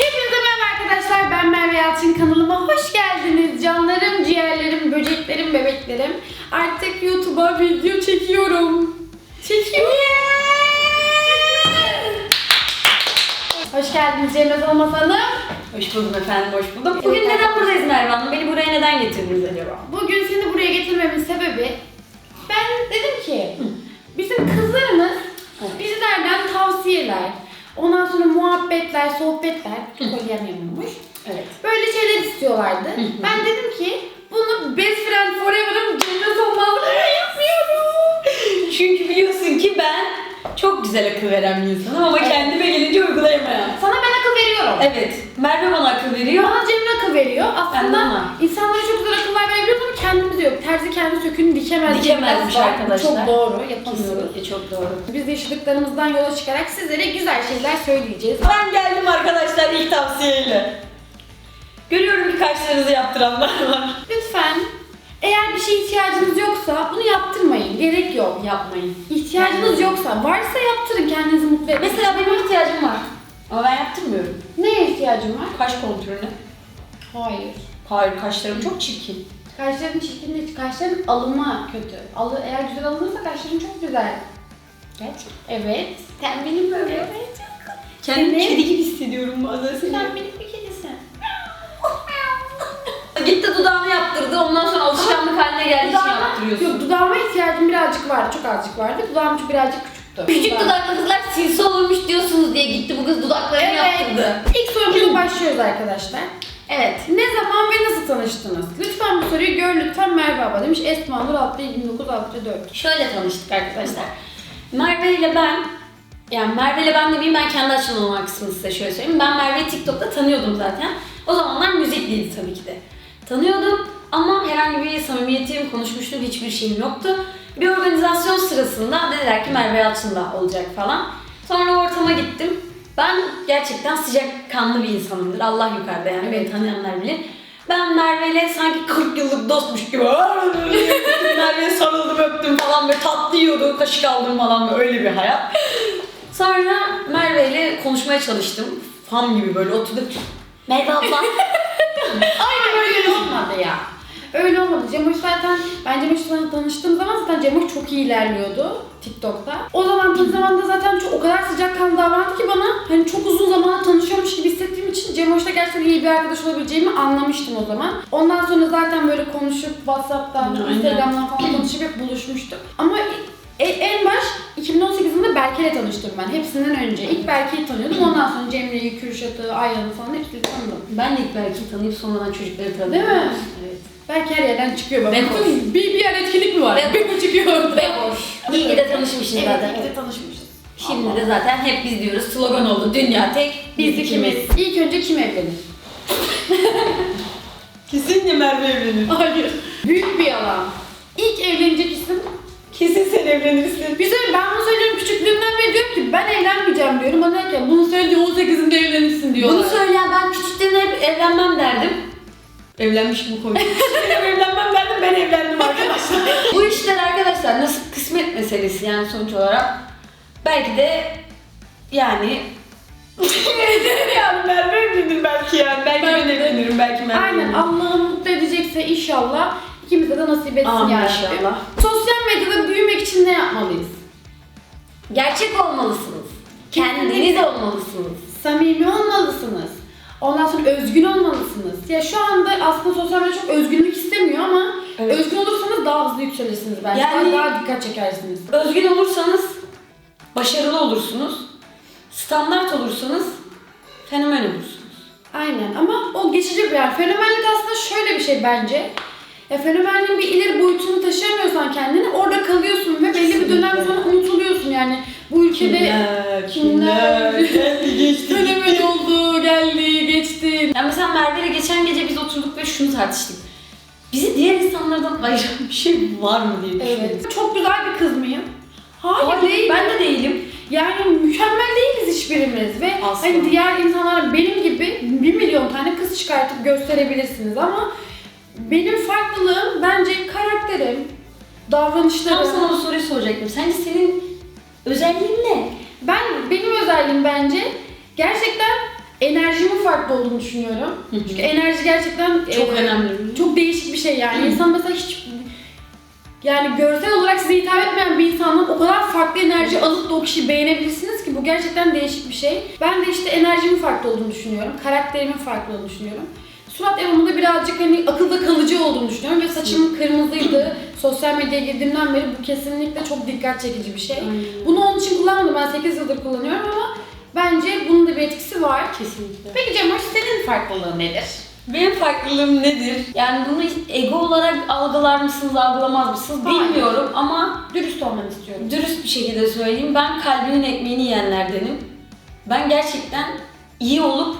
Hepinize merhaba arkadaşlar. Ben Merve Yalçın kanalıma hoş geldiniz. Canlarım, ciğerlerim, böceklerim, bebeklerim. Artık YouTube'a video çekiyorum. Çekiyorum. Hoş geldiniz Cennet Olmaz Hanım. Hoş buldum efendim, hoş buldum. Bugün neden buradayız Merve Hanım? Beni buraya neden getirdiniz acaba? Bugün seni buraya getirmemin sebebi ben dedim ki bizim kızlarımız bizlerden tavsiyeler, ondan sonra muhabbetler, sohbetler, kolyemyamıyormuş. Evet. Böyle şeyler istiyorlardı. ben dedim ki bunu best friend forever'ım cennet olmalı yapmıyorum. Çünkü biliyorsun ki ben çok güzel akıl veren bir insanım ama kendime gelince uygulayamayan. Sana ben akıl veriyorum. Evet, Merve bana akıl veriyor. Bana Cemre akıl veriyor. Ben de Aslında ona. insanlara çok güzel akıllar verebiliyoruz ama kendimiz yok. Terzi kendi sökünü dikemez. Dikemezmiş Biraz arkadaşlar. Çok doğru. Yapamıyoruz. Kesinlikle çok doğru. Biz de yaşadıklarımızdan yola çıkarak sizlere güzel şeyler söyleyeceğiz. Ben geldim arkadaşlar ilk tavsiyeyle. Görüyorum ki kaşlarınızı yaptıranlar var. Lütfen eğer bir şeye ihtiyacınız yoksa bunu yaptırmayın. Gerek yok. Yapmayın. İhtiyacınız yoksa varsa yaptırın kendinizi mutlu edin. Mesela benim ihtiyacım var. Ama ben yaptırmıyorum. Neye ihtiyacın var? Kaş kontrolüne. Hayır. Hayır, kaşlarım çok çirkin. Kaşların çirkinliği, kaşların alımı kötü. Alı, eğer güzel alınırsa kaşların çok güzel. Gerçekten. Evet. Sen benim böyle. Evet. Kendimi Senin- kedi gibi hissediyorum bazen seni. Sen benim bir kedisin. Gitti dudağını yaptırdı ondan sonra alışkanlık haline için Dudağıma, yaptırıyorsun. yok dudağıma ihtiyacım birazcık vardı. Çok azıcık vardı. Dudağım çok birazcık küçüktü. Küçük dudaklı kızlar sinsi olurmuş diyorsunuz diye gitti bu kız dudaklarını yaptırdı. İlk sorumuza başlıyoruz arkadaşlar. Evet. Ne zaman ve nasıl tanıştınız? Lütfen bu soruyu gör lütfen Merve abla demiş. Esma Nur adlı 29 adlı 4. Şöyle tanıştık arkadaşlar. Merve ile ben, yani Merve ile ben demeyeyim ben kendi açılımım kısmını size şöyle söyleyeyim. Ben Merve'yi TikTok'ta tanıyordum zaten. O zamanlar müzikliydi tabii ki de. Tanıyordum ama herhangi bir samimiyetim, konuşmuştum hiçbir şeyim yoktu. Bir organizasyon sırasında dediler ki Merve Yalçın da olacak falan. Sonra ortama gittim. Ben gerçekten sıcak kanlı bir insanımdır. Allah yukarıda yani beni tanıyanlar bilir. Ben Merve ile sanki 40 yıllık dostmuş gibi Merve'ye sarıldım öptüm falan böyle tatlı yiyordu kaşık aldım falan böyle öyle bir hayat. Sonra Merve ile konuşmaya çalıştım. Fan gibi böyle oturduk. Merve abla. Aynen öyle olmadı ya. Öyle olmadı. Cemoş zaten, ben Cemoş'la tanıştığım zaman zaten Cemoş çok iyi ilerliyordu TikTok'ta. O zaman ilk zamanda zaten çok, o kadar sıcakkanlı davrandı ki bana hani çok uzun zamanda tanışıyormuş gibi hissettiğim için Cemoş'la gerçekten iyi bir arkadaş olabileceğimi anlamıştım o zaman. Ondan sonra zaten böyle konuşup WhatsApp'tan. Instagram'dan falan konuşup hep buluşmuştuk. Ama en baş 2018 yılında Berke'yle tanıştım ben. Hepsinden önce. İlk Berke'yi tanıyordum. Ondan sonra Cemre'yi, Kürşat'ı, Ayhan'ı falan hepsini tanıdım. ben de ilk belki tanıyıp sonradan çocukları tanıdım. Değil mi? Evet. Belki her yerden çıkıyor bak. Hoş. Bir, bir yer etkinlik mi var? Bir bu çıkıyor orada. Ve hoş. İyi ki de tanışmışız Evet, zaten. iyi ki de tanışmışız. Şimdi de zaten hep biz diyoruz slogan oldu. Dünya tek, Biz ikimiz. İlk önce kim evlenir? Kesinlikle Merve evlenir. Hayır. Büyük bir yalan. İlk evlenecek isim. Kesin sen evlenirsin. Güzel ben bunu söylüyorum küçüklüğümden beri diyorum ki ben evlenmeyeceğim diyorum. Bana der ki bunu söyledi 18'inde evlenirsin diyorlar. Bunu söyleyen ben küçükken hep evlenmem derdim. Evlenmiş gibi konuşuyor. evlenmem derdim ben evlendim arkadaşlar. Bu işler arkadaşlar nasıl kısmet meselesi yani sonuç olarak. Belki de yani yani Merve evlenir belki yani. Belki ben de. evlenirim belki Merve Aynen. Allah'ın mutlu edecekse inşallah ikimize de nasip etsin Amin yani. inşallah. Sosyal medyada büyümek için ne yapmalıyız? Gerçek olmalısınız. Kendiniz olmalısınız. Samimi olmalısınız. Ondan sonra özgün olmalısınız. Ya şu anda aslında sosyal medya çok özgünlük istemiyor ama Evet. özgün olursanız daha hızlı yükselirsiniz bence. Yani- Daha, dikkat çekersiniz. Özgün olursanız başarılı olursunuz. Standart olursanız fenomen olursunuz. Aynen ama o geçici bir yani fenomenlik aslında şöyle bir şey bence. Ya fenomenliğin bir ileri boyutunu taşıyamıyorsan kendini orada kalıyorsun ve belli bir dönem sonra unutuluyorsun yani. Bu ülkede kimler geldi geçti. fenomen oldu, geldi, geçti. Ya mesela Merve ile geçen gece biz oturduk ve şunu tartıştık. Bizi diğer insanlardan ayıran bir şey var mı diye düşündük. Evet. Çok güzel bir kız mıyım? Hayır, Hayır, değil. ben de değilim. Yani mükemmel değiliz hiçbirimiz ve Asla. hani diğer insanlara benim gibi bir milyon tane kız çıkartıp gösterebilirsiniz ama benim farklılığım bence karakterim, davranışlarım. Tam sana o soruyu soracaktım. Sence senin özelliğin ne? Ben benim özelliğim bence gerçekten enerjimin farklı olduğunu düşünüyorum. Hı hı. Çünkü enerji gerçekten Çok e, önemli. Çok değişik bir şey yani. İnsan mesela hiç yani görsel olarak size hitap etmeyen bir insandan o kadar farklı enerji alıp da o kişiyi beğenebilirsiniz ki bu gerçekten değişik bir şey. Ben de işte enerjimin farklı olduğunu düşünüyorum. Karakterimin farklı olduğunu düşünüyorum. Surat yapımında birazcık hani akılda kalıcı olduğunu düşünüyorum ve saçım kırmızıydı. Sosyal medyaya girdiğimden beri bu kesinlikle çok dikkat çekici bir şey. Aynen. Bunu onun için kullanmadım. Ben 8 yıldır kullanıyorum ama bence bunun da bir etkisi var. Kesinlikle. Peki Cemoş senin farklılığın nedir? Benim farklılığım nedir? Yani bunu ego olarak algılar mısınız, algılamaz mısınız Hayır. bilmiyorum ama Dürüst olmanı istiyorum. dürüst bir şekilde söyleyeyim. Ben kalbinin ekmeğini yiyenlerdenim. Ben gerçekten iyi olup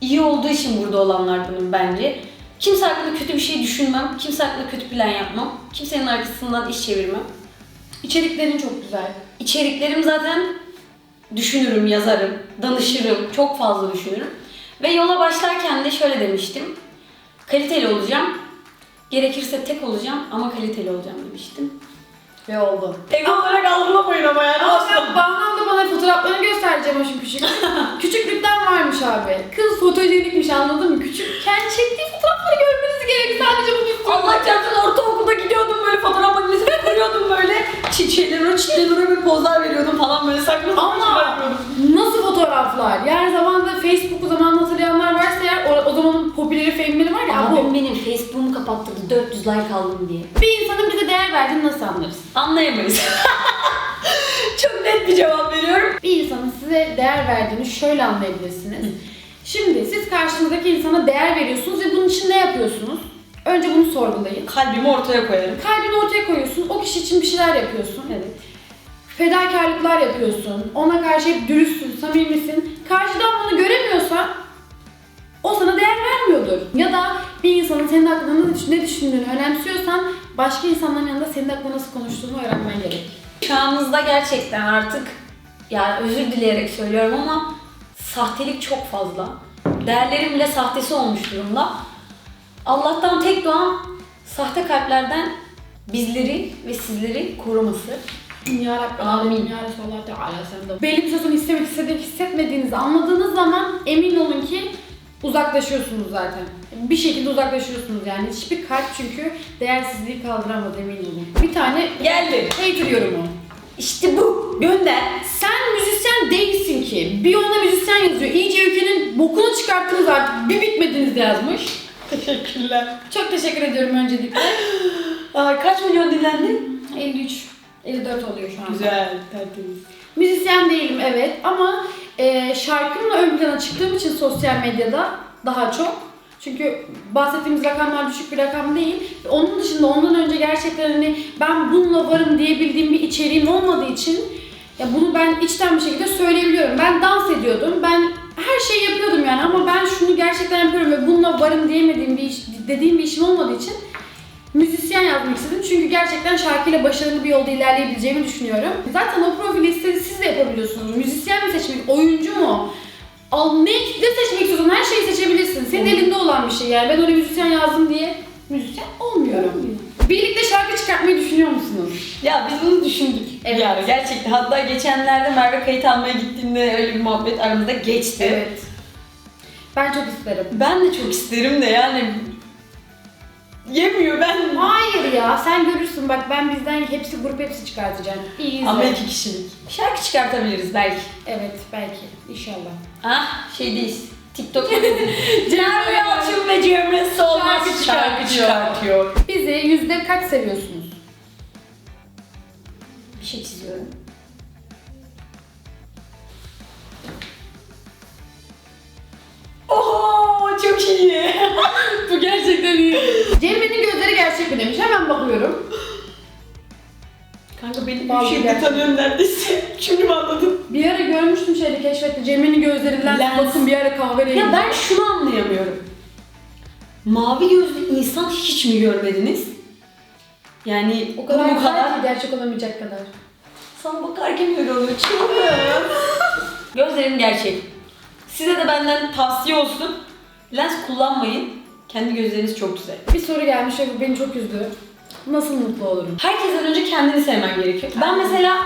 iyi olduğu için burada olanlardanım bence. Kimse hakkında kötü bir şey düşünmem. Kimse hakkında kötü plan yapmam. Kimsenin arkasından iş çevirmem. İçeriklerin çok güzel. İçeriklerim zaten düşünürüm, yazarım, danışırım, çok fazla düşünürüm. Ve yola başlarken de şöyle demiştim. Kaliteli olacağım. Gerekirse tek olacağım ama kaliteli olacağım demiştim. Ve oldu. Ego olarak algılamayın ama yani. Ama Banu da bana fotoğraflarını göstereceğim şu küçük. Küçüklükten varmış abi. Kız fotojenikmiş anladın mı? Küçükken çektiği fotoğrafları görmeniz gerek. Sadece bunu istiyorum. Allah çarpsın ortaokulda gidiyordum böyle fotoğraf makinesine kuruyordum böyle. Çiçeğlere, çiçeğlere bir pozlar veriyordum falan böyle sakladım. Ama fotoğraflar? Yani zamanında Facebook'u zamanında hatırlayanlar varsa eğer o, o zamanın popüleri filmleri var ya Abim bu. benim Facebook'umu kapattırdı 400 like aldım diye. Bir insanın bize değer verdiğini nasıl anlarız? Anlayamayız. Çok net bir cevap veriyorum. Bir insanın size değer verdiğini şöyle anlayabilirsiniz. Şimdi siz karşınızdaki insana değer veriyorsunuz ve bunun için ne yapıyorsunuz? Önce bunu sorgulayın. Kalbimi ortaya koyarım. Kalbini ortaya koyuyorsun, o kişi için bir şeyler yapıyorsun. Evet. Fedakarlıklar yapıyorsun, ona karşı hep dürüstsün, samimisin. Karşıdan bunu göremiyorsa o sana değer vermiyordur. Ya da bir insanın senin hakkında ne düş- ne düşündüğünü önemsiyorsan başka insanların yanında senin hakkında nasıl konuştuğunu öğrenmen gerek. Çağımızda gerçekten artık yani özür dileyerek söylüyorum ama sahtelik çok fazla. Değerlerin bile sahtesi olmuş durumda. Allah'tan tek duam sahte kalplerden bizleri ve sizleri koruması. Ya Rabbi, Amin. Ya Resulallah Teala sen de. Belli bir sözün istemek istediğini hissetmediğinizi anladığınız zaman emin olun ki uzaklaşıyorsunuz zaten. Bir şekilde uzaklaşıyorsunuz yani. Hiçbir kalp çünkü değersizliği kaldıramaz emin olun. Bir tane Geldi. hater yorumu. İşte bu. Gönder. Sen müzisyen değilsin ki. Bir ona müzisyen yazıyor. İyice ülkenin bokunu çıkarttınız artık. Bir bitmediniz yazmış. Teşekkürler. Çok teşekkür ediyorum öncelikle. Aa, kaç milyon dinlendi? 53, 54 oluyor şu an. Güzel, tertemiz. Müzisyen değilim evet ama e, şarkımla ön plana çıktığım için sosyal medyada daha çok. Çünkü bahsettiğimiz rakamlar düşük bir rakam değil. Onun dışında ondan önce gerçekten hani ben bununla varım diyebildiğim bir içeriğim olmadığı için ya bunu ben içten bir şekilde söyleyebiliyorum. Ben dans ediyordum. Ben her şeyi yapıyordum yani ama ben şunu gerçekten yapıyorum ve bununla varım diyemediğim bir iş, dediğim bir işim olmadığı için müzisyen yazmak istedim. Çünkü gerçekten şarkıyla başarılı bir yolda ilerleyebileceğimi düşünüyorum. Zaten o profili istedi siz de yapabiliyorsunuz. Müzisyen mi seçmek, oyuncu mu? Al ne, ne seçmek istiyorsan her şeyi seçebilirsin. Senin elinde olan bir şey yani. Ben öyle müzisyen yazdım diye müzisyen olmuyorum. Birlikte şarkı çıkartmayı düşünüyor musunuz? Ya biz bunu düşündük. Evet. Yani gerçekten. Hatta geçenlerde Merve kayıt almaya gittiğinde öyle bir muhabbet aramızda geçti. Ben çok isterim. Ben de çok isterim de yani yemiyor ben. Hayır ya sen görürsün bak ben bizden hepsi grup hepsi çıkartacağım. İyi izle. Ama iki kişilik. Şarkı çıkartabiliriz belki. Evet belki inşallah. Ah şeydeyiz. TikTok'ta Cemre Yalçın ve Cemre Solmaz Şarkı şarkı çıkartıyor. çıkartıyor. Bizi yüzde kaç seviyorsunuz? Bir şey çiziyorum. Oho çok iyi. Bu gerçekten iyi. Cemre'nin gözleri gerçek mi demiş. Hemen bakıyorum. Kanka beni Vallahi bir şeyde gerçekten. tanıyorum neredeyse. Şimdi mi anladın? Bir ara görmüştüm şeyde keşfette. Cemre'nin gözlerinden Lens. bakın bir ara kahverengi. Ya ben şunu anlayamıyorum. Mavi gözlü insan hiç mi görmediniz? Yani o kadar bu güzel kadar ki gerçek olamayacak kadar. sana bakarken öyle oluyor. Çılgın. Gözlerim gerçek. Size de benden tavsiye olsun. Lens kullanmayın. Kendi gözleriniz çok güzel. Bir soru gelmiş ve bu beni çok üzdü. Nasıl mutlu olurum? Herkesten önce kendini sevmen gerekiyor. Ben mesela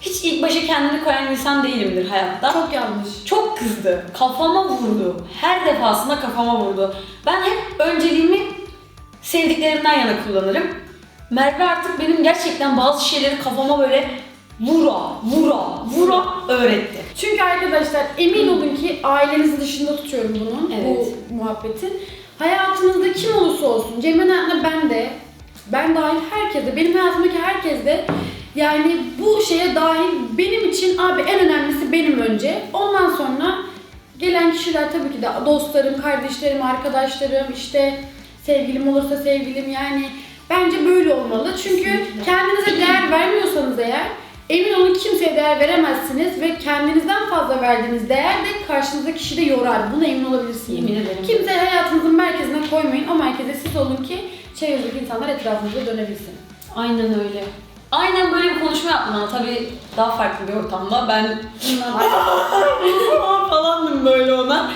hiç ilk başa kendini koyan insan değilimdir hayatta. Çok yanlış. Çok kızdı. Kafama vurdu. Her defasında kafama vurdu. Ben hep önceliğimi sevdiklerimden yana kullanırım. Merve artık benim gerçekten bazı şeyleri kafama böyle vura, vura, vura öğretti. Çünkü arkadaşlar emin olun ki ailenizi dışında tutuyorum bunun, Evet. bu muhabbetin. Hayatınızda kim olursa olsun, Cem'in hayatında ben de, ben dahil herkese, benim hayatımdaki herkes de yani bu şeye dahil benim için abi en önemlisi benim önce. Ondan sonra gelen kişiler tabii ki de dostlarım, kardeşlerim, arkadaşlarım, işte sevgilim olursa sevgilim yani bence böyle olmalı. Çünkü kendinize değer vermiyorsanız eğer emin olun kimseye değer veremezsiniz ve kendinizden fazla verdiğiniz değer de karşınızdaki kişi de yorar. Buna emin olabilirsiniz. Yemin ederim. Kimseyi hayatınızın merkezine koymayın. O merkeze siz olun ki çevrenizdeki insanlar etrafınıza dönebilsin. Aynen öyle. Aynen böyle bir konuşma yaptım ama tabii daha farklı bir ortamda. Ben falandım böyle ona.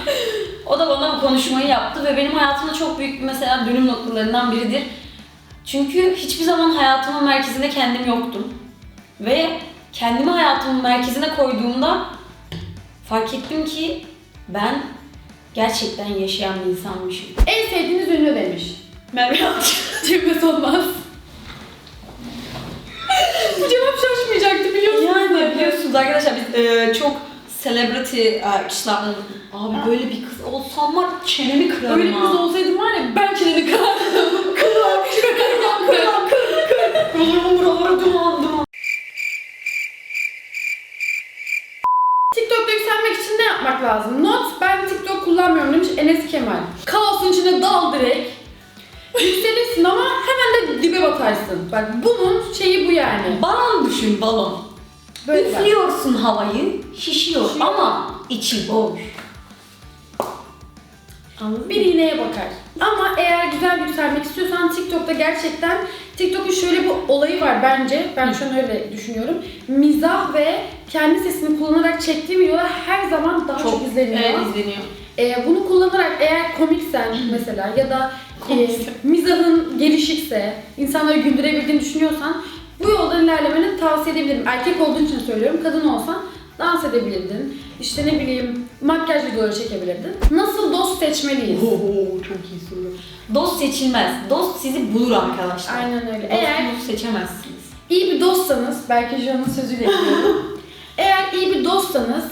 O da bana bu konuşmayı yaptı ve benim hayatımda çok büyük bir mesela dönüm noktalarından biridir. Çünkü hiçbir zaman hayatımın merkezinde kendim yoktum. Ve kendimi hayatımın merkezine koyduğumda fark ettim ki ben gerçekten yaşayan bir insanmışım. En sevdiğiniz ünlü demiş. Merve. Cemre Solmaz. Bu cevap şaşmayacaktı biliyor musunuz? Yani biliyorsunuz arkadaşlar biz e, çok celebrity kişilerden abi böyle bir kız olsam var çenemi kırarım Öyle bir kız olsaydım var ya ben çeneni kırardım. Kırarım, kırarım, kırarım. Kırarım buralara duman duman. TikTok'ta yükselmek için ne yapmak lazım? Not, ben TikTok kullanmıyorum demiş Enes Kemal. Kaosun içine dal direkt. Yükselirsin ama hemen de dibe batarsın. Bak bunun şeyi bu yani. Balon düşün balon. Böyle. Üflüyorsun havayı şişiyor Şişiyor. ama içi boş. Anladın Bir iğneye bakar. Ama eğer güzel yükselmek istiyorsan TikTok'ta gerçekten TikTok'un şöyle bir olayı var bence. Ben şu an öyle düşünüyorum. Mizah ve kendi sesini kullanarak çektiği videolar her zaman daha çok, izleniyor. Evet izleniyor. Ee, bunu kullanarak eğer komiksen mesela ya da e, mizahın gelişikse, insanları güldürebildiğini düşünüyorsan bu yoldan ilerlemeni tavsiye edebilirim. Erkek olduğun için söylüyorum. Kadın olsan dans edebilirdin. İşte ne bileyim makyaj videoları çekebilirdin. Nasıl dost seçmeliyiz? Oo çok iyi soru. Dost seçilmez. Dost sizi bulur arkadaşlar. Aynen öyle. Eğer Dostunuzu seçemezsiniz. iyi bir dostsanız, belki John'un sözüyle ekliyorum. Eğer iyi bir dostsanız,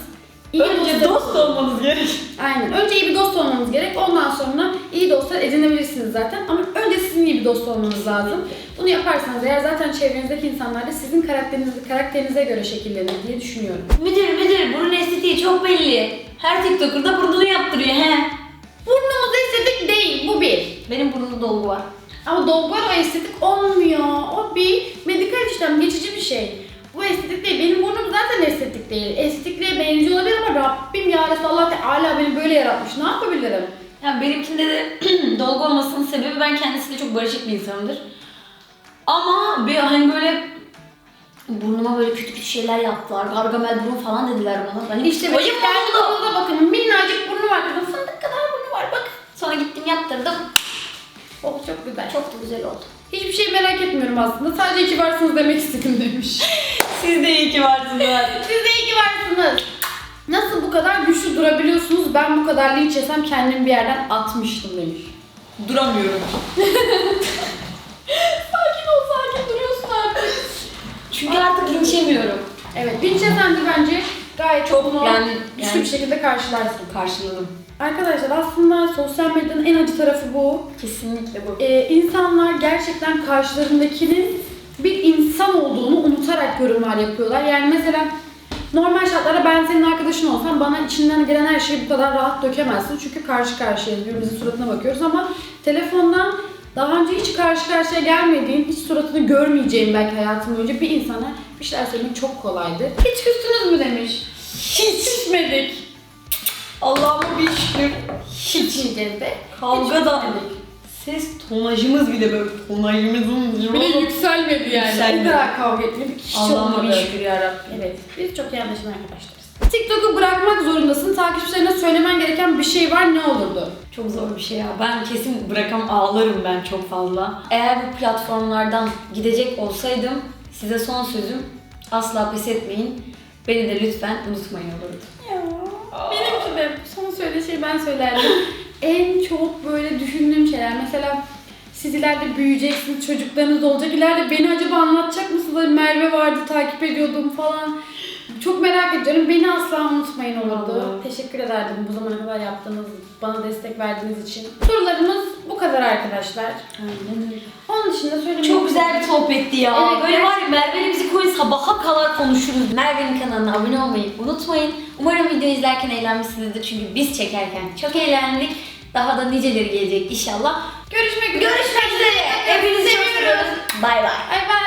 iyi Önce dost olmanız gerek. Aynen. Önce iyi bir dost olmanız gerek. Ondan sonra iyi dostlar edinebilirsiniz zaten. Ama önce sizin iyi bir dost olmanız lazım. Bunu yaparsanız eğer zaten çevrenizdeki insanlar da sizin karakterinize, karakterinize göre şekillenir diye düşünüyorum. Müdür müdür burun estetiği çok belli. Her tiktoker da burnunu yaptırıyor he. Burnumuz estetik değil. Bu bir. Benim burnumda dolgu var. Ama dolgu o estetik olmuyor. O bir medikal işlem, geçici bir şey. Bu estetik değil. Benim burnum zaten estetik değil. Estetikliğe benziyor olabilir ama Rabbim ya Resulallah Teala beni böyle yaratmış. Ne yapabilirim? Yani benimkinde de dolgu olmasının sebebi ben kendisiyle çok barışık bir insanımdır. Ama bir hani böyle burnuma böyle kötü kötü şeyler yaptılar. Gargamel burun falan dediler bana. Ben İşte benim burnuma bakın. Minnacık burnu var kızım. Fındık kadar burnu var. Bak. Sonra gittim yaptırdım. Oh çok güzel. Çok da güzel oldu. Hiçbir şey merak etmiyorum aslında. Sadece iki varsınız demek istedim demiş. Siz de iyi ki varsınız. Siz de kadar güçlü durabiliyorsunuz? Ben bu kadar linç yesem kendimi bir yerden atmıştım demiş. Duramıyorum. Sakin ol sakin duruyorsun artık. Çünkü artık linç yemiyorum. Evet linç yesen de bence gayet çok bunu yani- güçlü yani- bir şekilde karşılarsın. Karşıladım. Arkadaşlar aslında sosyal medyanın en acı tarafı bu. Kesinlikle bu. Ee, insanlar gerçekten karşılarındakinin bir insan olduğunu unutarak yorumlar yapıyorlar. Yani mesela normal şartlarda ben senin arkadaşın olsam bana içinden gelen her şeyi bu kadar rahat dökemezsin. Çünkü karşı karşıyayız, birbirimizin suratına bakıyoruz ama telefondan daha önce hiç karşı karşıya gelmediğin, hiç suratını görmeyeceğim belki hayatım boyunca bir insana bir şeyler söylemek çok kolaydır. Hiç küstünüz mü demiş. Hiç küsmedik. Allah'ıma bir şükür. Hiç yiyeceğiz de. Kavga Hiç da. Ses tonajımız bile böyle tonajımızın Bile yükselmedi yani. Yükselmedi. O kadar kavga etmedik. Hiç Allah'ıma olmadı. bir şükür yarabbim. Evet, biz çok iyi anlaşılan arkadaşlarız. TikTok'u bırakmak zorundasın. Takipçilerine söylemen gereken bir şey var. Ne olurdu? Çok zor bir şey ya. Ben kesin bırakam ağlarım ben çok fazla. Eğer bu platformlardan gidecek olsaydım size son sözüm Asla pes etmeyin. Beni de lütfen unutmayın olurdu. Benimki de son söylediği şeyi ben söylerdim. en çok böyle düşündüğüm şeyler. Mesela siz ileride büyüyeceksiniz, çocuklarınız olacak. İleride beni acaba anlatacak mısınız? Merve vardı, takip ediyordum falan. Çok merak ediyorum. Beni asla unutmayın olurdu. Teşekkür ederdim bu zamana kadar yaptığınız, bana destek verdiğiniz için. Sorularımız bu kadar arkadaşlar. Aynen öyle. Onun dışında söylemek Çok güzel bir sohbetti ya. Evet, Böyle var ya Merve'yle bizi koyun sabaha kadar konuşuruz. Merve'nin kanalına abone olmayı unutmayın. Umarım video izlerken eğlenmişsinizdir çünkü biz çekerken çok eğlendik. Daha da niceleri gelecek inşallah. Görüşmek üzere. Görüşmek üzere. Hepinizi çok seviyoruz. Bay bay. Bay